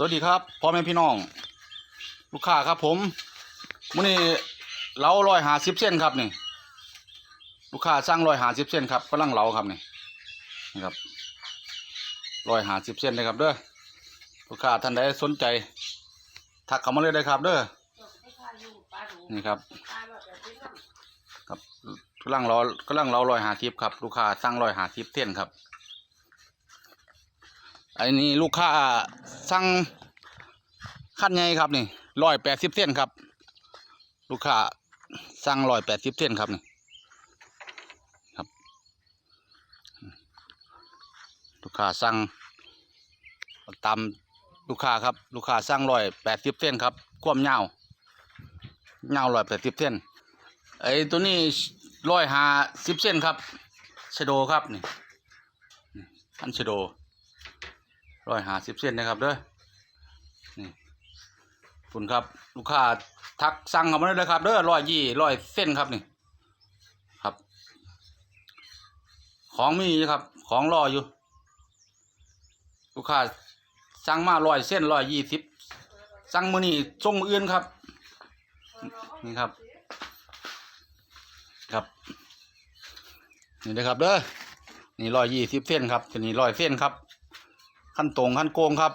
สวัสดีครับพ่อแม่พี่น้อง ลูกค้าครับผมมื้อนี้เราร้อยหาสิบเส้นครับนี่ ลูกค้าสั่งร้อยหาสิบเส้นครับกำลังเหลาครับนี่นี่ครับร้อยหาสิบเส้นเลยครับเด้อลูกค้าท่านใดสนใจ ทักเข้ามาเลยได้ครับเด้อนี่ครับครับกำลังรอกำลังเราร้อยหาทิปครับ ลูกค้าสั่งร้อยหาทิปเส้นครับ อ้นี่ลูกค้าสั่งขั้นใหญ่ครับนี่ร้อยแปดสิบเส้นครับ ลูกค้าสั่งร้อยแปดสิบเส้นครับนี่ครับ ลูกค้าสั่งตามลูกค้าครับ ลูกค้าสั่งร้อยแปดสิบเส้นครับความยาวยาวร้อยแปดสิบเส้นไอ้ตัวนี้ร้อยหาสิบเส้นครับชโดครับนี่นี่อันชโด ร้อยหาสิบเส้นนะครับเด้อนี่คุณครับ ลูกค้าทักสั่งเข้ามาได้เลยครับเด้อร้อยยี่ร้อยเส้นครับนี่ครับ ของมีอยู่ครับ ของรออยู่ ลูกค้าสั่งมาร้อยเส้นร้อยยี่สิบสั่งมือนี่ส่งมืออื่นครับ นี่ครับ ครับ นี่นะครับเด้อนี่ร้อยยี่สิบเส้นครับตัวนี้ร้อยเส้นครับ ขั้นตรงขั้นโกงครับ